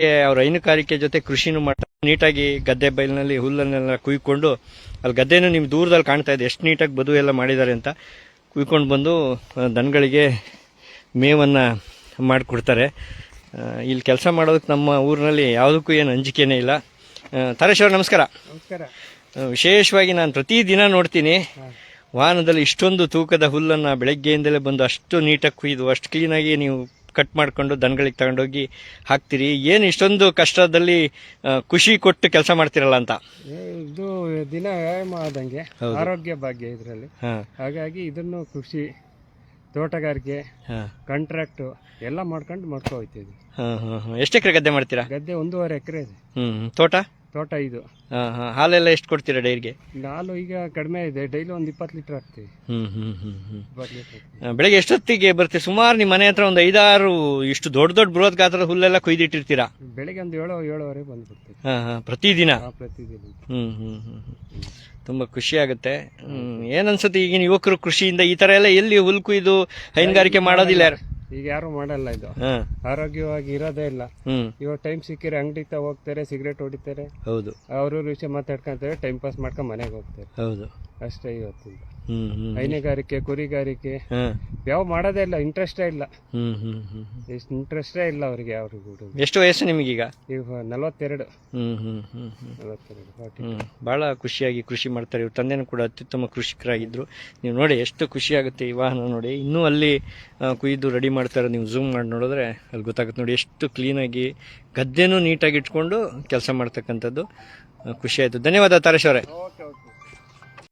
ಅವ್ರ ಹೈನುಗಾರಿಕೆ ಜೊತೆ ಕೃಷಿನೂ ಮಾಡ್ತಾರೆ ನೀಟಾಗಿ ಗದ್ದೆ ಬೈಲಿನಲ್ಲಿ ಹುಲ್ಲನ್ನೆಲ್ಲ ಕುಯ್ಕೊಂಡು ಅಲ್ಲಿ ಗದ್ದೆನೂ ನಿಮ್ಮ ದೂರದಲ್ಲಿ ಕಾಣ್ತಾ ಇದೆ. ಎಷ್ಟು ನೀಟಾಗಿ ಬದು ಎಲ್ಲ ಮಾಡಿದ್ದಾರೆ ಅಂತ ಕುಯ್ಕೊಂಡು ಬಂದು ದನಗಳಿಗೆ ಮೇವನ್ನು ಮಾಡಿಕೊಡ್ತಾರೆ. ಇಲ್ಲಿ ಕೆಲಸ ಮಾಡೋದಕ್ಕೆ ನಮ್ಮ ಊರಿನಲ್ಲಿ ಯಾವುದಕ್ಕೂ ಏನು ಅಂಜಿಕೆನೇ ಇಲ್ಲ. ತರೇಶ್ವರ ತಾರೇಶ್ ನಮಸ್ಕಾರ. ನಮಸ್ಕಾರ. ವಿಶೇಷವಾಗಿ ನಾನು ಪ್ರತಿದಿನ ನೋಡ್ತೀನಿ. ವಾಹನದಲ್ಲಿ ಇಷ್ಟೊಂದು ತೂಕದ ಹುಲ್ಲನ್ನು ಬೆಳಗ್ಗೆಯಿಂದಲೇ ಬಂದು ಅಷ್ಟು ನೀಟಾಗಿ ಕುಯ್ದು ಅಷ್ಟು ಕ್ಲೀನಾಗಿ ನೀವು ಕಟ್ ಮಾಡ್ಕೊಂಡು ದನಗಳಿಗೆ ತಗೊಂಡೋಗಿ ಹಾಕ್ತೀರಿ. ಏನು ಇಷ್ಟೊಂದು ಕಷ್ಟದಲ್ಲಿ ಖುಷಿ ಕೊಟ್ಟು ಕೆಲಸ ಮಾಡ್ತಿರಲ್ಲ ಅಂತ? ಇದು ದಿನ ವ್ಯಾಯಾಮ ಆದಂಗೆ ಆರೋಗ್ಯ ಭಾಗ್ಯ ಇದರಲ್ಲಿ. ಹಾಗಾಗಿ ಇದನ್ನು ಕೃಷಿ ತೋಟಗಾರಿಕೆ ಕಾಂಟ್ರಾಕ್ಟ್ ಎಲ್ಲ ಮಾಡ್ಕೊಂಡು ಮಾಡ್ಕೊ ಹೋಗ್ತಿದ್ವಿ ಹಾಂ ಹಾಂ ಹಾಂ. ಎಷ್ಟು ಎಕರೆ ಗದ್ದೆ ಮಾಡ್ತೀರಾ? ಗದ್ದೆ ಒಂದೂವರೆ ಎಕರೆ ಇದೆ. ತೋಟ? ತೋಟ ಇದು ಹಾಂ ಹಾಂ. ಹಾಲೆಲ್ಲ ಎಷ್ಟು ಕೊಡ್ತೀರಾ ಡೈರಿಗೆ? ಹಾಲು ಈಗ ಕಡಿಮೆ ಇದೆ. ಡೈಲಿ ಒಂದು ಇಪ್ಪತ್ತು ಲೀಟರ್ ಹಾಕ್ತೀವಿ. ಹ್ಞೂ ಹ್ಞೂ ಹ್ಞೂ ಹ್ಞೂ ಇಪ್ಪತ್ತು ಲೀಟರ್ ಬೆಳಗ್ಗೆ ಎಷ್ಟೊತ್ತಿಗೆ ಬರ್ತೀವಿ ಸುಮಾರು ನಿಮ್ಮ ಮನೆ ಹತ್ರ ಒಂದು ಐದಾರು ಇಷ್ಟು ದೊಡ್ಡ ದೊಡ್ಡ ಬೃಹತ್ ಗಾತ್ರದ ಹುಲ್ಲೆಲ್ಲ ಕೊಯ್ದಿಟ್ಟಿರ್ತೀರಾ? ಬೆಳಿಗ್ಗೆ ಒಂದು ಏಳು ಏಳುವರೆ ಬಂದ್ಬಿಡ್ತೀವಿ. ಹಾಂ ಹಾಂ. ಪ್ರತಿದಿನ? ಪ್ರತಿದಿನ. ಹ್ಮ್ ಹ್ಞೂ ಹ್ಞೂ ಹ್ಮ್. ತುಂಬಾ ಖುಷಿ ಆಗುತ್ತೆ. ಏನನ್ಸುತ್ತೆ ಈಗಿನ ಯುವಕರು ಕೃಷಿಯಿಂದ ಈ ತರ ಎಲ್ಲ ಎಲ್ಲಿ ಹುಲ್ಕು ಇದು ಹೈನುಗಾರಿಕೆ ಮಾಡೋದಿಲ್ಲ ಯಾರು? ಈಗ ಯಾರು ಮಾಡಲ್ಲ ಇದು. ಆರೋಗ್ಯವಾಗಿ ಇರೋದೇ ಇಲ್ಲ. ಇವಾಗ ಟೈಮ್ ಸಿಕ್ಕಿದ್ರೆ ಅಂಗಡಿ ತ ಹೋಗ್ತಾರೆ ಸಿಗರೇಟ್ ಹೊಡಿತಾರೆ. ಹೌದು. ಅವ್ರವ್ರ ವಿಷಯ ಮಾತಾಡ್ಕೊಂತಾರೆ ಟೈಮ್ ಪಾಸ್ ಮಾಡ್ಕೊಂಡು ಮನೆಗೆ ಹೋಗ್ತಾರೆ. ಹೌದು. ಅಷ್ಟೇ ಇವತ್ತು ಹ್ಮ್ ಹ್ಮ್ ಹೈನುಗಾರಿಕೆ ಕುರಿಗಾರಿಕೆ ಯಾವ ಮಾಡೋದೇ ಇಲ್ಲ ಇಂಟ್ರೆಸ್ಟೇ ಇಲ್ಲ. ಎಷ್ಟು ಇಂಟ್ರೆಸ್ಟೇ ಇಲ್ಲ ಅವ್ರಿಗೆ ಅವ್ರಿಗೂ ಎಷ್ಟು ವಯಸ್ಸು ನಿಮಗೀಗ? ಈಗ ನಲವತ್ತೆರಡು. ನಲವತ್ತೆರಡು ಬಹಳ ಖುಷಿಯಾಗಿ ಕೃಷಿ ಮಾಡ್ತಾರೆ. ಇವ್ರ ತಂದೆನೂ ಕೂಡ ಅತ್ಯುತ್ತಮ ಕೃಷಿಕರಾಗಿದ್ರು. ನೀವು ನೋಡಿ ಎಷ್ಟು ಖುಷಿ ಆಗುತ್ತೆ ಈ ವಾಹನ ನೋಡಿ. ಇನ್ನೂ ಅಲ್ಲಿ ಕುಯ್ದು ರೆಡಿ ಮಾಡ್ತಾರೆ. ನೀವು ಝೂಮ್ ಮಾಡಿ ನೋಡಿದ್ರೆ ಅಲ್ಲಿ ಗೊತ್ತಾಗುತ್ತೆ ನೋಡಿ ಎಷ್ಟು ಕ್ಲೀನಾಗಿ ಗದ್ದೆನೂ ನೀಟಾಗಿ ಇಟ್ಕೊಂಡು ಕೆಲಸ ಮಾಡ್ತಕ್ಕಂಥದ್ದು ಖುಷಿ ಆಯ್ತು. ಧನ್ಯವಾದ ತಾರೇಶ್ ಅವರೇ.